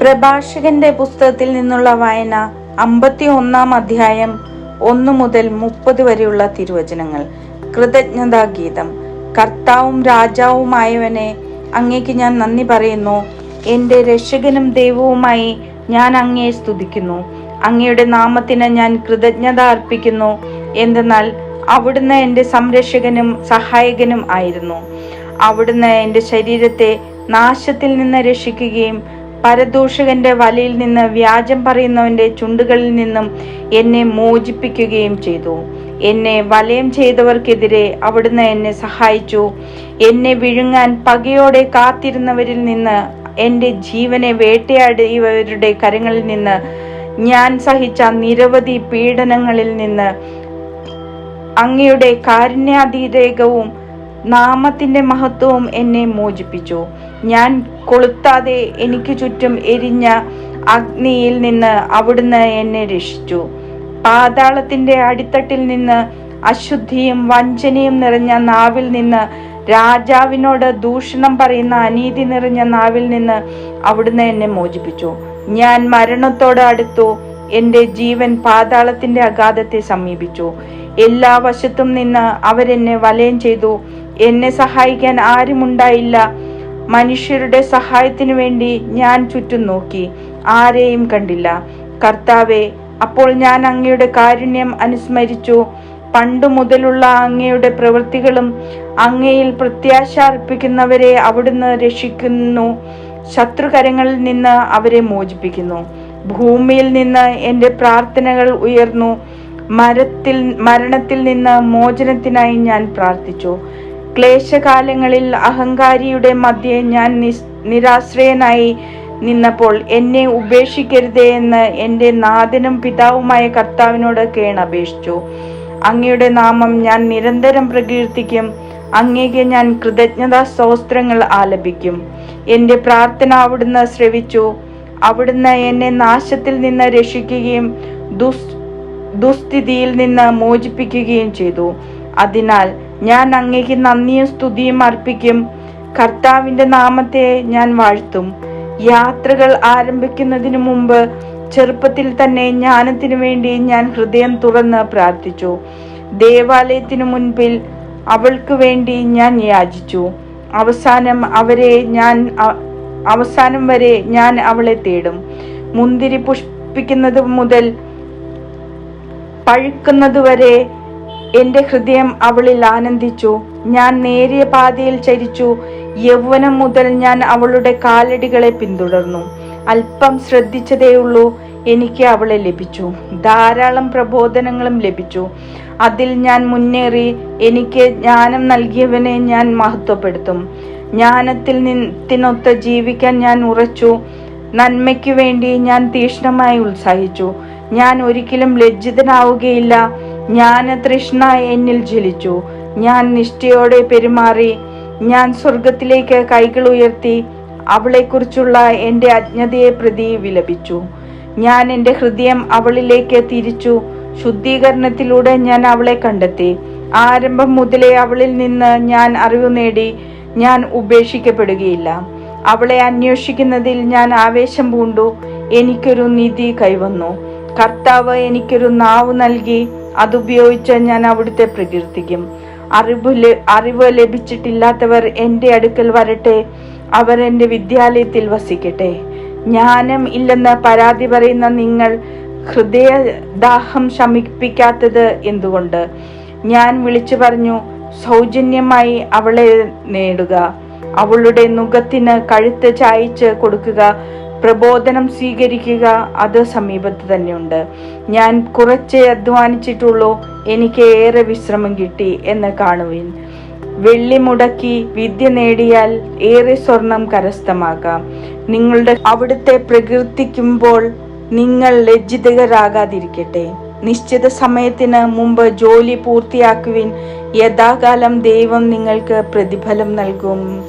പ്രഭാഷകന്റെ പുസ്തകത്തിൽ നിന്നുള്ള വായന അമ്പത്തി ഒന്നാം അധ്യായം ഒന്നു മുതൽ മുപ്പത് വരെയുള്ള തിരുവചനങ്ങൾ. കൃതജ്ഞതാ ഗീതം. കർത്താവും രാജാവുമായവനെ അങ്ങേക്ക് ഞാൻ നന്ദി പറയുന്നു. എന്റെ രക്ഷകനും ദൈവവുമായി ഞാൻ അങ്ങയെ സ്തുതിക്കുന്നു. അങ്ങയുടെ നാമത്തിന് ഞാൻ കൃതജ്ഞത അർപ്പിക്കുന്നു. എന്തെന്നാൽ അവിടുന്ന് എന്റെ സംരക്ഷകനും സഹായകനും ആയിരുന്നു. അവിടുന്ന് എന്റെ ശരീരത്തെ നാശത്തിൽ നിന്ന് രക്ഷിക്കുകയും പരദൂഷകന്റെ വലയിൽ നിന്ന് വ്യാജം പറയുന്നവന്റെ ചുണ്ടുകളിൽ നിന്നും എന്നെ മോചിപ്പിക്കുകയും ചെയ്തു. എന്നെ വലയം ചെയ്തവർക്കെതിരെ അവിടുന്ന് എന്നെ സഹായിച്ചു. എന്നെ വിഴുങ്ങാൻ പകയോടെ കാത്തിരുന്നവരിൽ നിന്ന് എന്റെ ജീവനെ വേട്ടയാടിയവരുടെ കരങ്ങളിൽ നിന്ന് ഞാൻ സഹിച്ച നിരവധി പീഡനങ്ങളിൽ നിന്ന് അങ്ങയുടെ കാരുണ്യാതിരേകവും നാമത്തിന്റെ മഹത്വവും എന്നെ മോചിപ്പിച്ചു. ഞാൻ കൊളുത്താതെ എനിക്ക് ചുറ്റും എരിഞ്ഞ അഗ്നിയിൽ നിന്ന് അവിടുന്ന് എന്നെ രക്ഷിച്ചു. പാതാളത്തിന്റെ അടിത്തട്ടിൽ നിന്ന് അശുദ്ധിയും വഞ്ചനയും നിറഞ്ഞ നാവിൽ നിന്ന് രാജാവിനോട് ദൂഷണം പറയുന്ന അനീതി നിറഞ്ഞ നാവിൽ നിന്ന് അവിടുന്ന് എന്നെ മോചിപ്പിച്ചു. ഞാൻ മരണത്തോട് അടുത്തു എന്റെ ജീവൻ പാതാളത്തിന്റെ അഗാധത്തെ സമീപിച്ചു. എല്ലാ വശത്തും നിന്ന് അവരെന്നെ വലയം ചെയ്തു. എന്നെ സഹായിക്കാൻ ആരുമുണ്ടായില്ല. മനുഷ്യരുടെ സഹായത്തിനു വേണ്ടി ഞാൻ ചുറ്റും നോക്കി. ആരെയും കണ്ടില്ല. കർത്താവെ അപ്പോൾ ഞാൻ അങ്ങയുടെ കാരുണ്യം അനുസ്മരിച്ചു. പണ്ടു മുതലുള്ള അങ്ങയുടെ പ്രവൃത്തികളും അങ്ങയിൽ പ്രത്യാശ അർപ്പിക്കുന്നവരെ അവിടുന്ന് രക്ഷിക്കുന്നു. ശത്രുകരങ്ങളിൽ നിന്ന് അവരെ മോചിപ്പിക്കുന്നു. ഭൂമിയിൽ നിന്ന് എന്റെ പ്രാർത്ഥനകൾ ഉയർന്നു. മരത്തിൽ മരണത്തിൽ നിന്ന് മോചനത്തിനായി ഞാൻ പ്രാർത്ഥിച്ചു. ക്ലേശകാലങ്ങളിൽ അഹങ്കാരിയുടെ മധ്യേ ഞാൻ നിരാശ്രയനായി നിന്നപ്പോൾ എന്നെ ഉപേക്ഷിക്കരുതേ എന്ന് എന്റെ നാഥനും പിതാവുമായ കർത്താവിനോട് കേണപേക്ഷിച്ചു അങ്ങയുടെ നാമം ഞാൻ നിരന്തരം പ്രകീർത്തിക്കും അങ്ങേക്ക് ഞാൻ കൃതജ്ഞതാ സ്തോത്രങ്ങൾ ആലപിക്കും. എന്റെ പ്രാർത്ഥന അവിടുന്ന് ശ്രവിച്ചു. അവിടുന്ന് എന്നെ നാശത്തിൽ നിന്ന് രക്ഷിക്കുകയും ദുസ് ദുസ്ഥിതിയിൽ നിന്ന് മോചിപ്പിക്കുകയും ചെയ്തു. അതിനാൽ ഞാൻ അങ്ങേക്ക് നന്ദിയും സ്തുതിയും അർപ്പിക്കും. കർത്താവിന്റെ നാമത്തെ ഞാൻ വാഴ്ത്തും. യാത്രകൾ ആരംഭിക്കുന്നതിനു മുമ്പ് ചെറുപ്പത്തിൽ തന്നെ ജ്ഞാനത്തിനു വേണ്ടി ഞാൻ ഹൃദയം തുറന്ന് പ്രാർത്ഥിച്ചു. ദേവാലയത്തിനു മുൻപിൽ അവൾക്ക് വേണ്ടി ഞാൻ യാചിച്ചു. അവസാനം അവരെ ഞാൻ അവസാനം വരെ ഞാൻ അവളെ തേടും. മുന്തിരി പുഷ്പിക്കുന്നത് മുതൽ പഴുക്കുന്നതുവരെ എന്റെ ഹൃദയം അവളിൽ ആനന്ദിച്ചു. ഞാൻ നേരിയ പാതയിൽ ചരിച്ചു. യൗവനം മുതൽ ഞാൻ അവളുടെ കാലടികളെ പിന്തുടർന്നു. അല്പം ശ്രദ്ധിച്ചതേയുള്ളൂ എനിക്ക് അവളെ ലഭിച്ചു. ധാരാളം പ്രബോധനങ്ങളും ലഭിച്ചു. അതിൽ ഞാൻ മുന്നേറി എനിക്ക് ജ്ഞാനം നൽകിയവനെ ഞാൻ മഹത്വപ്പെടുത്തും. ജ്ഞാനത്തിൽ നിന്നൊത്ത് ജീവിക്കാൻ ഞാൻ ഉറച്ചു. നന്മയ്ക്ക് വേണ്ടി ഞാൻ തീഷ്ണമായി ഉത്സാഹിച്ചു. ഞാൻ ഒരിക്കലും ലജ്ജിതനാവുകയില്ല. ജ്ഞാന തൃഷ്ണ എന്നിൽ ജ്വലിച്ചു. ഞാൻ നിഷ്ഠയോടെ പെരുമാറി ഞാൻ സ്വർഗത്തിലേക്ക് കൈകൾ ഉയർത്തി അവളെക്കുറിച്ചുള്ള എന്റെ അജ്ഞതയെ പ്രതി വിലപിച്ചു. ഞാൻ എന്റെ ഹൃദയം അവളിലേക്ക് തിരിച്ചു. ശുദ്ധീകരണത്തിലൂടെ ഞാൻ അവളെ കണ്ടെത്തി. ആരംഭം മുതലേ അവളിൽ നിന്ന് ഞാൻ അറിവ് നേടി ഞാൻ ഉപേക്ഷിക്കപ്പെടുകയില്ല. അവളെ അന്വേഷിക്കുന്നതിൽ ഞാൻ ആവേശം പൂണ്ടു. എനിക്കൊരു നിധി കൈവന്നു. കർത്താവ് എനിക്കൊരു നാവ് നൽകി അതുപയോഗിച്ച് ഞാൻ അവിടുത്തെ പ്രകീർത്തിക്കും. അറിവ് അറിവ് ലഭിച്ചിട്ടില്ലാത്തവർ എന്റെ അടുക്കൽ വരട്ടെ. അവർ എന്റെ വിദ്യാലയത്തിൽ വസിക്കട്ടെ. ജ്ഞാനം ഇല്ലെന്ന് പരാതി പറയുന്ന നിങ്ങൾ ഹൃദയദാഹം ശമിപ്പിക്കാത്തത് എന്തുകൊണ്ട്? ഞാൻ വിളിച്ചു പറഞ്ഞു സൗജന്യമായി അവളെ നേടുക. അവളുടെ നുഖത്തിന് കഴുത്ത് ചായച്ച് കൊടുക്കുക. പ്രബോധനം സ്വീകരിക്കുക അത് സമീപത്ത് തന്നെയുണ്ട്. ഞാൻ കുറച്ചേ അധ്വാനിച്ചിട്ടുള്ളൂ. എനിക്ക് ഏറെ വിശ്രമം കിട്ടി എന്ന് കാണുവിൻ. വെള്ളി മുടക്കി വിദ്യ നേടിയാൽ ഏറെ സ്വർണം കരസ്ഥമാക്കാം. നിങ്ങളുടെ അവിടുത്തെ പ്രകീർത്തിക്കുമ്പോൾ നിങ്ങൾ ലജ്ജിതരാകാതിരിക്കട്ടെ. നിശ്ചിത സമയത്തിന് മുമ്പ് ജോലി പൂർത്തിയാക്കുവിൻ. യഥാകാലം ദൈവം നിങ്ങൾക്ക് പ്രതിഫലം നൽകും.